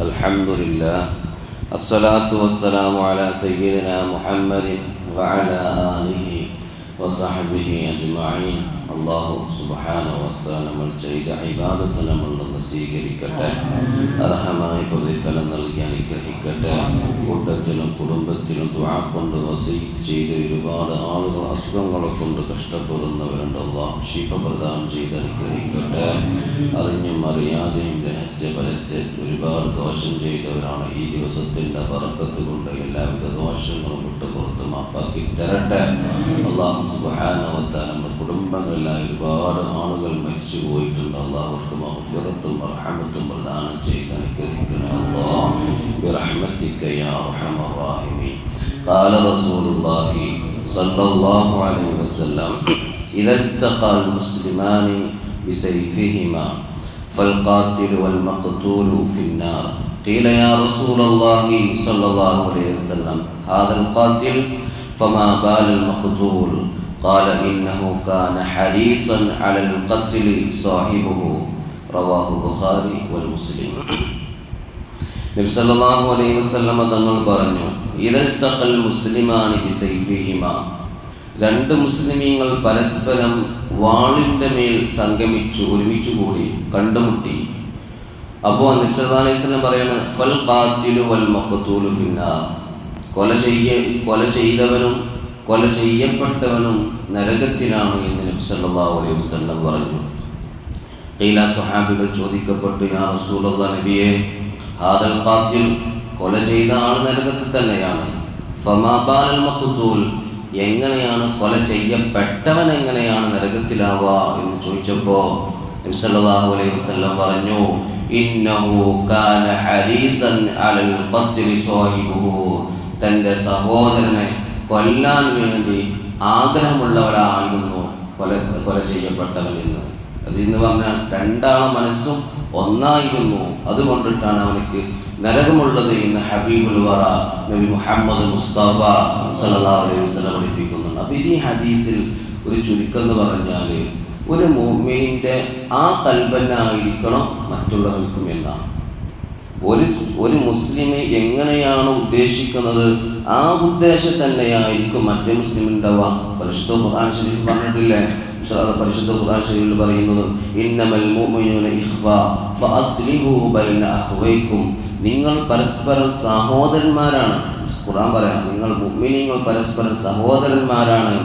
الحمد لله الصلاة والسلام على سيدنا محمد وعلى آله وصحبه أجمعين അള്ളാഹു സുബാനവത്താൽ നമ്മൾ ചെയ്ത ഇബാദത്ത് നമ്മൾ നിന്ന് സ്വീകരിക്കട്ടെ അർഹമായ പ്രതിഫലം നൽകി അനുഗ്രഹിക്കട്ടെ കൂട്ടത്തിലും കുടുംബത്തിലും ദ്വാ കൊണ്ട് വസീ ചെയ്ത് ഒരുപാട് ആളുകൾ അസുഖങ്ങളെ കൊണ്ട് കഷ്ടപ്പെടുന്നവരുണ്ട് അള്ളാഹു ഷീഫ പ്രദാനം ചെയ്ത് അനുഗ്രഹിക്കട്ടെ അറിഞ്ഞും അറിയാതെയും രഹസ്യ പരസ്യ ഒരുപാട് ദോഷം ചെയ്തവരാണ് ഈ ദിവസത്തിൻ്റെ പറക്കത്ത് കൊണ്ട് എല്ലാവിധ ദോഷങ്ങളും വിട്ട് പുറത്ത് മാപ്പാക്കി തരട്ടെ അള്ളാഹു സുബാനവത്താൽ നമ്മുടെ കുടുംബങ്ങളിൽ അലഹമില്ല ഒരുപാട് ആളുകൾ മരിച്ചു പോയിട്ടുണ്ട് അള്ളാഹുർക്ക് മഹഫിറത്തും റഹമത്തും പ്രദാനം ചെയ്ത് അനുഗ്രഹിക്കണേ അള്ളാഹ് برحمتك يا ارحم الراحمين قال رسول الله صلى الله عليه وسلم إذا التقى المسلمان بسيفهما فالقاتل والمقتول في النار قيل يا رسول الله صلى الله عليه وسلم هذا القاتل فما بال المقتول قال إنه كان حريصا على القتل صاحبه رواه البخاري والمسلم നബി സല്ലല്ലാഹു അലൈഹി വസല്ലം തങ്ങൾ പറഞ്ഞു ഇദൽതഖൽ മുസ്ലിമാനി ബിസൈഫിഹിമ രണ്ട് മുസ്ലിമീങ്ങൾ പരസ്പരം വാളിന്റെ മേൽ സംഗമിച്ചു ഒരുമിച്ച് കൂടി കണ്ടുമുട്ടി. അപ്പോൾ നബി പറയുന്നത് ഫൽ കാത്തിലു വൽ മക്കത്തൂലു ഫിന്ന കൊല ചെയ്യ കൊല ചെയ്തവനും കൊല ചെയ്യപ്പെട്ടവനും നരകത്തിലാണ് എന്ന് നബി സല്ലല്ലാഹു അലൈഹി വസല്ലം പറഞ്ഞു. കൈല സ്വഹാബികൾ ചോദിക്കപ്പെട്ടു യാ റസൂലുള്ള നബിയെ ഹാദൽ കാത്തിൽ കൊല ചെയ്ത ആൾ നരകത്തിൽ തന്നെയാണ്. ഫമാ മക്കുത്തൂൽ എങ്ങനെയാണ് കൊല ചെയ്യപ്പെട്ടവൻ എങ്ങനെയാണ് നരകത്തിലാവ എന്ന് ചോദിച്ചപ്പോൾ അലൈഹി വസല്ലം പറഞ്ഞു ഇന്നഹു കാന അലൽ സഹോദരനെ കൊല്ലാൻ വേണ്ടി ആഗ്രഹമുള്ളവരായിരുന്നു കൊല കൊല ചെയ്യപ്പെട്ടവൻ എന്ന്. അതിന്ന് പറഞ്ഞാൽ രണ്ടാളെ മനസ്സും ഒന്നായിരുന്നു. അതുകൊണ്ടിട്ടാണ് അവനക്ക് നരകമുള്ളത് നെയ്യുന്ന ഹബീബുൽ വറ നബി മുഹമ്മദ് മുസ്തഫ സല്ലല്ലാഹു അലൈഹി വസല്ലം പഠിപ്പിക്കുന്നുണ്ട്. അപ്പോൾ ഇത് ഈ ഹദീസിൽ ഒരു ചുരുക്കം എന്ന് പറഞ്ഞാൽ ഒരു മൂമിന്റെ ആ കൽപ്പനായിരിക്കണം മറ്റുള്ളവർക്കും എന്നാണ് ഒരു ഒരു മുസ്ലിം എങ്ങനെയാണ് ഉദ്ദേശിക്കുന്നത്? ആ ഉദ്ദേശം തന്നെയായിരിക്കും മറ്റേ മുസ്ലിം ഉണ്ടാവുക പരിശുദ്ധ ഖുർആൻ ശരീഫ് പറഞ്ഞിട്ടില്ലേ? പരിശുദ്ധ ഖുർആൻ ശരീഫിൽ പറയുന്നത് ഇന്നമൽ മുഅ്മിനൂന ഇഖ്വ ഫഅസ്ലിഹു ബൈന അഖ്വൈക്കും നിങ്ങൾ പരസ്പരം സഹോദരന്മാരാണ്. ഖുർആൻ പറയാം നിങ്ങൾ മുഅ്മിനീങ്ങൾ പരസ്പരം സഹോദരന്മാരാണ്.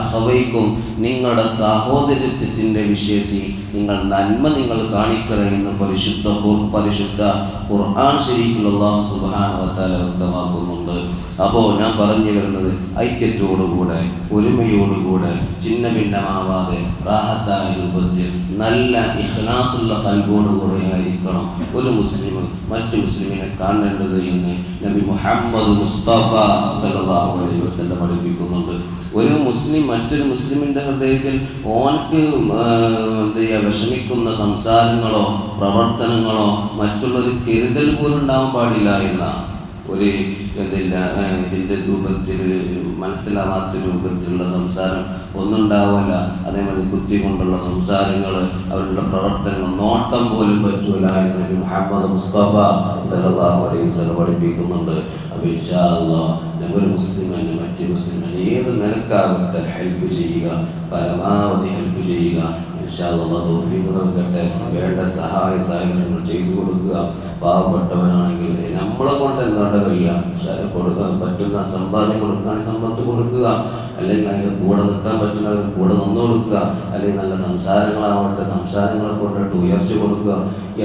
അഖവൈക്കും നിങ്ങളുടെ സഹോദരത്വത്തിന്റെ വിഷയത്തിൽ നിങ്ങൾ നന്മ നിങ്ങൾ കാണിക്കണമെന്ന് പരിശുദ്ധ പരിശുദ്ധ ഖുർആൻ ഷരീഫിൽ സുബാന വ്യക്തമാക്കുന്നുണ്ട്. അപ്പോൾ ഞാൻ പറഞ്ഞു വരുന്നത് ഐക്യത്തോടുകൂടെ ഒരുമയോടുകൂടെ ചിന്ന ഭിന്നമാവാതെ റാഹത്തായ രൂപത്തിൽ നല്ല ഇഖ്ലാസുള്ള കൽബോടുകൂടെ ആയിരിക്കണം ഒരു മുസ്ലിം മറ്റു മുസ്ലിമിനെ കാണേണ്ടത് എന്ന് മുഹമ്മദ് മുസ്തഫ സല്ലല്ലാഹു അലൈഹി വസല്ലം പഠിപ്പിക്കുന്നുണ്ട്. ഒരു മുസ്ലിം മറ്റൊരു മുസ്ലിമിന്റെ ഹൃദയത്തിൽ ഓനക്ക് എന്ത് ചെയ്യുക വിഷമിക്കുന്ന സംസാരങ്ങളോ പ്രവർത്തനങ്ങളോ മറ്റുള്ളൊരു കരുതൽ പോലും ഉണ്ടാവാൻ പാടില്ല എന്നാണ്. ഒരു ഇതില്ല ഇതിന്റെ രൂപത്തിൽ മനസ്സിലാവാത്ത രൂപത്തിലുള്ള സംസാരം ഒന്നും ഉണ്ടാവില്ല അതേമാതിരി കുത്തി കൊണ്ടുള്ള സംസാരങ്ങൾ അവരുടെ പ്രവർത്തനങ്ങൾ നോട്ടം പോലും പറ്റൂല എന്നൊരു മുഹമ്മദ് മുസ്തഫ സല്ലല്ലാഹു അലൈഹി വസല്ലം പഠിപ്പിക്കുന്നുണ്ട്. ഇൻഷാ ഒരു മുസ്ലിമിന് മറ്റു മുസ്ലിമിന് ഏത് നിലക്കാവട്ടെ ഹെൽപ്പ് ചെയ്യുക പരമാവധി ഹെൽപ്പ് ചെയ്യുക. തൗഫീഖ് നൽകട്ടെ. വേണ്ട സഹായ സഹകരണങ്ങൾ ചെയ്തു കൊടുക്കുക. പാവപ്പെട്ടവനാണെങ്കിൽ നമ്മളെ കൊണ്ട് എന്താണ് കഴിയുക കൊടുക്കാൻ പറ്റുന്ന സമ്പാദ്യം കൊടുക്കാൻ സമ്പത്ത് കൊടുക്കുക. അല്ലെങ്കിൽ അതിന്റെ കൂടെ നിൽക്കാൻ പറ്റുന്നവർ കൂടെ നിന്നു കൊടുക്കുക. അല്ലെങ്കിൽ നല്ല സംസാരങ്ങളാവട്ടെ സംസാരങ്ങളെ കൊണ്ടിട്ട് ഉയർച്ച കൊടുക്കുക.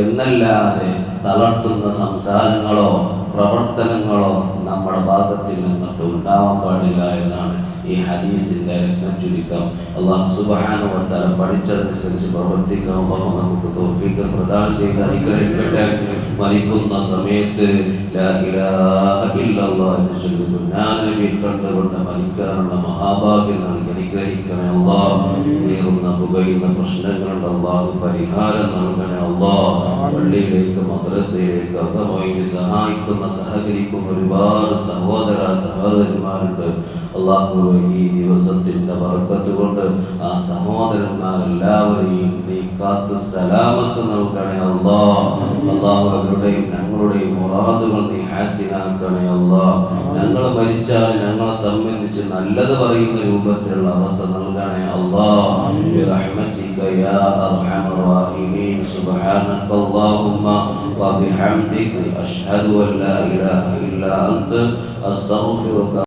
എന്നല്ലാതെ തളർത്തുന്ന സംസാരങ്ങളോ പ്രവർത്തനങ്ങളോ നമ്മുടെ ഭാഗത്തിൽ നിന്നിട്ട് ഉണ്ടാവാൻ പാടില്ല എന്നാണ് ഈ ഹദീസിന്റെ രത്നം ചുരുക്കം. അള്ളാഹു തആല പഠിച്ചതനുസരിച്ച് പ്രവർത്തിക്കാൻ നമുക്ക് തൗഫീഖ് പ്രദാനം ചെയ്ത് അനുഗ്രഹിക്കട്ടെ. മരിക്കുന്ന സമയത്ത് എന്ന് ചൊല്ലുന്നു. ഞാൻ കണ്ടുകൊണ്ട് മരിക്കാനുള്ള മഹാഭാഗ്യം നൽകി അനുഗ്രഹിക്കണേ അള്ളാഹ്. പ്രശ്നങ്ങളുണ്ട്. അള്ളാഹു പരിഹാരം നൽകണേ അള്ളാഹ് പള്ളിയിലേക്ക് മദ്രസയിലേക്ക് അകമായി സഹായിക്കുന്ന സഹകരിക്കുന്ന ഒരുപാട് സഹോദര സഹോദരന്മാരുണ്ട് അള്ളാഹു ഈ ദിവസത്തിന്റെ വർക്കത്ത് കൊണ്ട് ആ സഹോദരന്മാരെല്ലാവരെയും നീ കാത്ത് സലാമത്ത് നൽകണേ അള്ളാഹ്. അള്ളാഹു അവരുടെയും ഞങ്ങളുടെയും മുറാദുകൾ നീ ഹാസിനാക്കണേ അള്ളാഹ്. ഞങ്ങൾ മരിച്ചാൽ ഞങ്ങളെ സംബന്ധിച്ച് നല്ലത് പറയുന്ന രൂപത്തിലുള്ള അവസ്ഥ നൽകണേ അള്ളാഹ്. برحمتك يا أرحم الراحمين. سبحانك اللهم وبحمدك أشهد أن لا إله إلا أنت أستغفرك